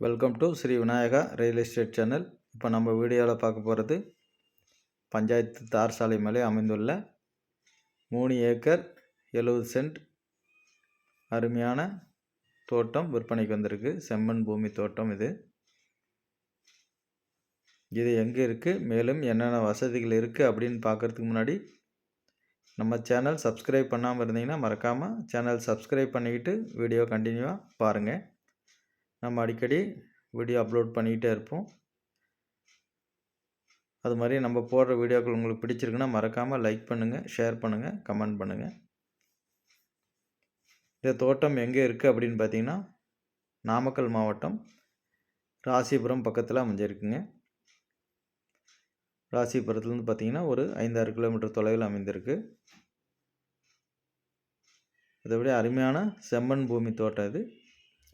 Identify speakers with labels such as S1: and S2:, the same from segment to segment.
S1: Welcome to Shri Vinayaka real estate channel இப்போ நம்ம வீடியோவில் பார்க்க போகிறது பஞ்சாயத்து தார் சாலை மேலே அமைந்துள்ள மூணு ஏக்கர் எழுபது சென்ட் அருமையான தோட்டம் விற்பனைக்கு வந்திருக்கு. செம்மண் பூமி தோட்டம் இது. இது எங்கே இருக்குது மேலும் என்னென்ன வசதிகள் இருக்குது அப்படின்னு பார்க்குறதுக்கு முன்னாடி நம்ம சேனல் சப்ஸ்கிரைப் பண்ணாமல் இருந்தீங்கன்னா மறக்காமல் சேனல் சப்ஸ்கிரைப் பண்ணிக்கிட்டு வீடியோ கண்டினியூவாக பாருங்கள் நம்ம அடிக்கடி வீடியோ அப்லோட் பண்ணிக்கிட்டே இருப்போம். அது மாதிரி நம்ம போடுற வீடியோக்கள் உங்களுக்கு பிடிச்சிருக்குன்னா மறக்காமல் லைக் பண்ணுங்கள் ஷேர் பண்ணுங்கள் கமெண்ட் பண்ணுங்கள் இந்த தோட்டம் எங்கே இருக்குது அப்படின்னு பார்த்தீங்கன்னா நாமக்கல் மாவட்டம் ராசிபுரம் பக்கத்தில் அமைஞ்சிருக்குங்க. ராசிபுரத்துலேருந்து பார்த்தீங்கன்னா ஒரு ஐந்தாறு கிலோமீட்டர் தொலைவில் அமைந்திருக்கு. இதை விட அருமையான செம்மண் பூமி தோட்டம் இது.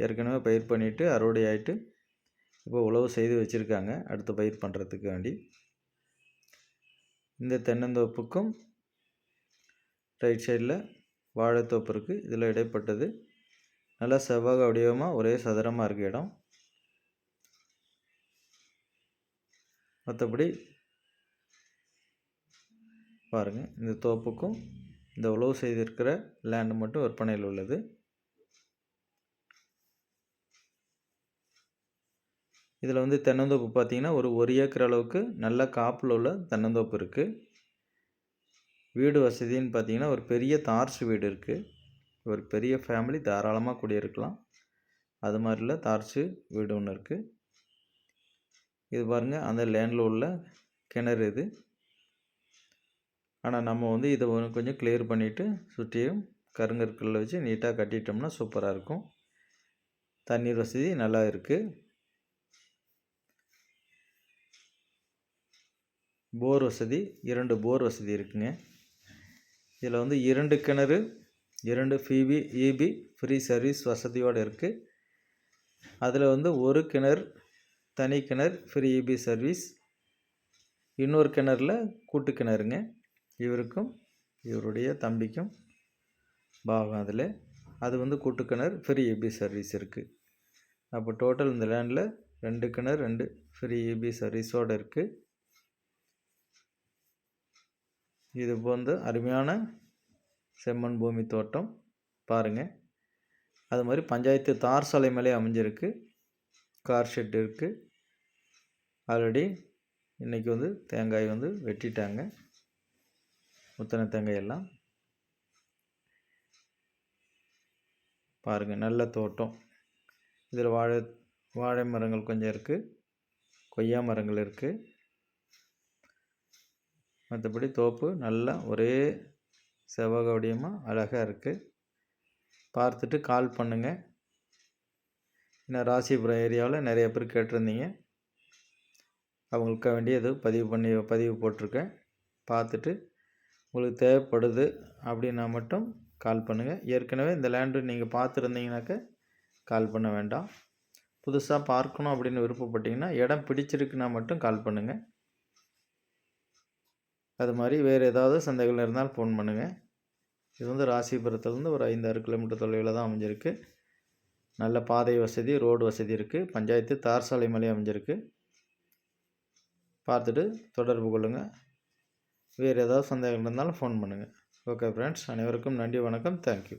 S1: ஏற்கனவே பயிர் பண்ணிவிட்டு அறுவடை ஆகிட்டு இப்போ உழவு செய்து வச்சுருக்காங்க. அடுத்து பயிர் பண்ணுறதுக்கு வேண்டி. இந்த தென்னந்தோப்புக்கும் ரைட் சைடில் வாழைத்தோப்பு இருக்குது இதில் இடைப்பட்டது. நல்லா செவ்வாக வடிவமாக ஒரே சதுரமாக இருக்குது இடம். மற்றபடி பாருங்கள் இந்த தோப்புக்கும் இந்த உழவு செய்திருக்கிற லேண்டு மட்டும் விற்பனையில் உள்ளது. இதில் வந்து தென்னந்தோப்பு பார்த்திங்கன்னா ஒரு ஒரு ஏக்கர் அளவுக்கு நல்ல காப்பில் உள்ள தென்னந்தோப்பு இருக்குது வீடு வசதின்னு பார்த்திங்கன்னா ஒரு பெரிய தார்ஸ் வீடு இருக்குது ஒரு பெரிய ஃபேமிலி தாராளமாக குடியிருக்கலாம். அது மாதிரில தார்ஸு வீடு ஒன்று இருக்குது இது பாருங்கள் அந்த லேண்டில் உள்ள கிணறு இது. ஆனால் நம்ம வந்து இதை கொஞ்சம் கிளியர் பண்ணிவிட்டு சுற்றியும் கருங்கற்களில் வச்சு நீட்டாக கட்டிட்டோம்னா சூப்பராக இருக்கும். தண்ணீர் வசதி நல்லா இருக்குது போர் வசதி இரண்டு போர் வசதி இருக்குங்க. இதில் வந்து இரண்டு கிணறு இரண்டு ஃபிபி இபி ஃப்ரீ சர்வீஸ் வசதியோடு இருக்குது அதில் வந்து ஒரு கிணறு தனி கிணறு ஃப்ரீ இபி சர்வீஸ் இன்னொரு கிணறுல கூட்டு கிணறுங்க. இவருக்கும் இவருடைய தம்பிக்கும் பாகம் அதில். அது வந்து கூட்டு கிணறு ஃப்ரீ இபி சர்வீஸ் இருக்குது அப்போ டோட்டல் இந்த லேண்டில் ரெண்டு கிணறு ரெண்டு ஃப்ரீ இபி சர்வீஸோடு இருக்குது இது வந்து அருமையான செம்மண் பூமி தோட்டம். பாருங்கள் அது மாதிரி பஞ்சாயத்து தார் சாலை மேலே அமைஞ்சிருக்கு. கார் ஷெட் இருக்குது ஆல்ரெடி இன்றைக்கி வந்து தேங்காய் வந்து வெட்டிட்டாங்க. முத்தனை தேங்காய் எல்லாம். பாருங்கள் நல்ல தோட்டம். இதில் வாழை வாழை மரங்கள் கொஞ்சம் இருக்குது கொய்யா மரங்கள் இருக்குது மற்றபடி தோப்பு நல்லா ஒரே செவ்வகவடியமாக அழகாக இருக்குது பார்த்துட்டு கால் பண்ணுங்கள் இன்னும் ராசிபுரம் ஏரியாவில் நிறைய பேர் கேட்டிருந்தீங்க. அவங்களுக்கு வேண்டிய பதிவு பண்ணி பதிவு போட்டிருக்கேன். பார்த்துட்டு உங்களுக்கு தேவைப்படுது அப்படின்னா மட்டும் கால் பண்ணுங்கள் ஏற்கனவே இந்த லேண்டு நீங்கள் பார்த்துருந்தீங்கனாக்க கால் பண்ண வேண்டாம். புதுசாக பார்க்கணும் அப்படின்னு விருப்பப்பட்டிங்கன்னா இடம் பிடிச்சிருக்குன்னா மட்டும் கால் பண்ணுங்கள் அது மாதிரி வேறு ஏதாவது சந்தைகள் இருந்தால் ஃபோன் பண்ணுங்கள் இது வந்து ராசிபுரத்துலேருந்து ஒரு ஐந்தாறு கிலோமீட்டர் தொலைவில் தான் அமைஞ்சிருக்கு. நல்ல பாதை வசதி ரோடு வசதி இருக்குது பஞ்சாயத்து தார் சாலை மலை அமைஞ்சிருக்கு. பார்த்துட்டு தொடர்பு கொள்ளுங்கள் வேறு ஏதாவது சந்தேகம் இருந்தாலும் ஃபோன் பண்ணுங்கள் ஓகே ஃப்ரெண்ட்ஸ் அனைவருக்கும் நன்றி வணக்கம். தேங்க்யூ